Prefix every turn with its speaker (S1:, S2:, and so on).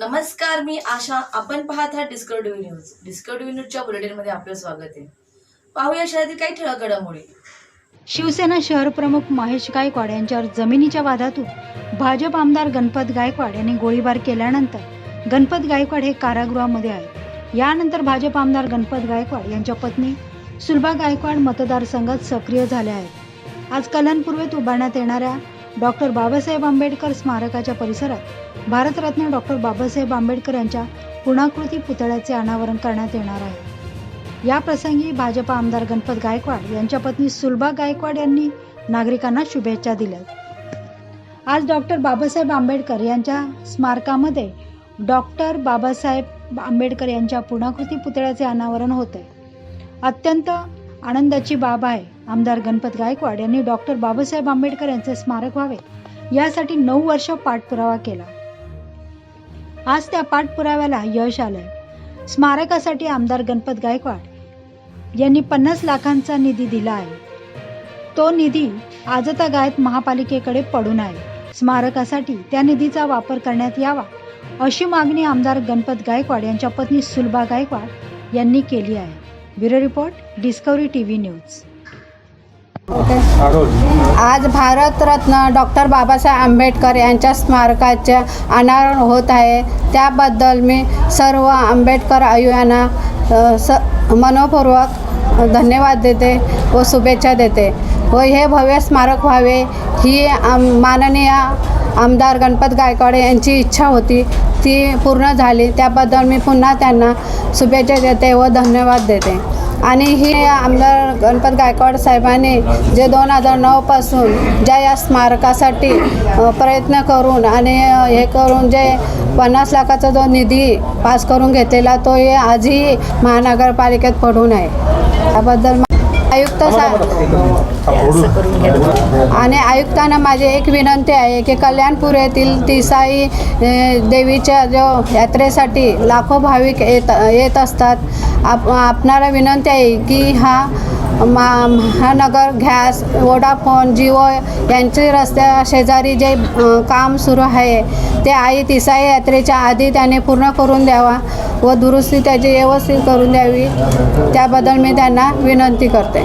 S1: नमस्कार मी आशा. आपण पाहत आहात डिस्कवरी न्यूज डिस्कवरी न्यूजच्या बुलेटिनमध्ये आपलं स्वागत आहे. पाहूया शहरातील काही ठळक घडामोडी.
S2: शिवसेना शहर प्रमुख महेश गायकवाड यांच्यावर जमिनीच्या वादातून भाजप आमदार गणपत गायकवाड यांनी गोळीबार केल्यानंतर गणपत गायकवाड हे कारागृहामध्ये आहेत. यानंतर भाजप आमदार गणपत गायकवाड यांच्या पत्नी सुलभा गायकवाड मतदारसंघात सक्रिय झाल्या आहेत. आज कलनपूर्वेत उभारण्यात येणाऱ्या डॉक्टर बाबासाहेब आंबेडकर स्मारकाच्या परिसरात भारतरत्न डॉक्टर बाबासाहेब आंबेडकर यांच्या पुणाकृती पुतळ्याचे अनावरण करण्यात येणार आहे. या प्रसंगी भाजपा आमदार गणपत गायकवाड यांच्या पत्नी सुलभा गायकवाड यांनी नागरिकांना शुभेच्छा दिल्या. आज डॉक्टर बाबासाहेब आंबेडकर यांच्या स्मारकामध्ये डॉक्टर बाबासाहेब आंबेडकर यांच्या पुणाकृती पुतळ्याचे अनावरण होते अत्यंत आनंदाची बाब आहे. आमदार गणपत गायकवाड यांनी डॉक्टर बाबासाहेब आंबेडकर यांचे स्मारक व्हावे. यासाठी नऊ वर्ष पाठपुरावा केला. आज त्या पाठपुराव्याला यश आलंय. स्मारकासाठी आमदार गणपत गायकवाड यांनी पन्नास लाखांचा निधी दिला आहे. तो निधी आजता गायत महापालिकेकडे पडून आहे. स्मारकासाठी त्या निधीचा वापर करण्यात यावा अशी मागणी आमदार गणपत गायकवाड यांच्या पत्नी सुलभा गायकवाड यांनी केली आहे. Bureau report Discovery TV news.
S3: आज भारतरत्न डॉक्टर बाबासाहेब आंबेडकर यांच्या स्मारकाचे अनावरण होत आहे. त्याबद्दल मी सर्व आंबेडकर आयुयांना स मनपूर्वक धन्यवाद देते व शुभेच्छा देते. व हे भव्य स्मारक व्हावे ही माननीय आमदार गणपत गायकवाड यांची इच्छा होती. ती पूर्ण झाली. त्याबद्दल मी पुन्हा त्यांना शुभेच्छा देते व धन्यवाद देते. आणि ही आमदार गणपत गायकवाड साहेबांनी जे दोन हजार नऊपासून ज्या या स्मारकासाठी प्रयत्न करून आणि हे करून जे पन्नास लाखाचा जो निधी पास करून घेतलेला तो हे आजही महानगरपालिकेत पडून आहे त्याबद्दल आयुक्त सा आणि आयुक्तांना माझी एक विनंती आहे की कल्याणपूर येथील तिसाई देवीच्या जो यात्रेसाठी लाखो भाविक येत येत असतात. आप आपणाला विनंती आहे की हा मा महानगर गॅस वोडाफोन जिओ यांचे रस्त्या शेजारी जे काम सुरू आहे ते आई तिसाई यात्रेच्या आधी त्याने पूर्ण करून द्यावा व दुरुस्ती त्याची व्यवस्थित करून द्यावी. त्याबद्दल मी त्यांना विनंती करते.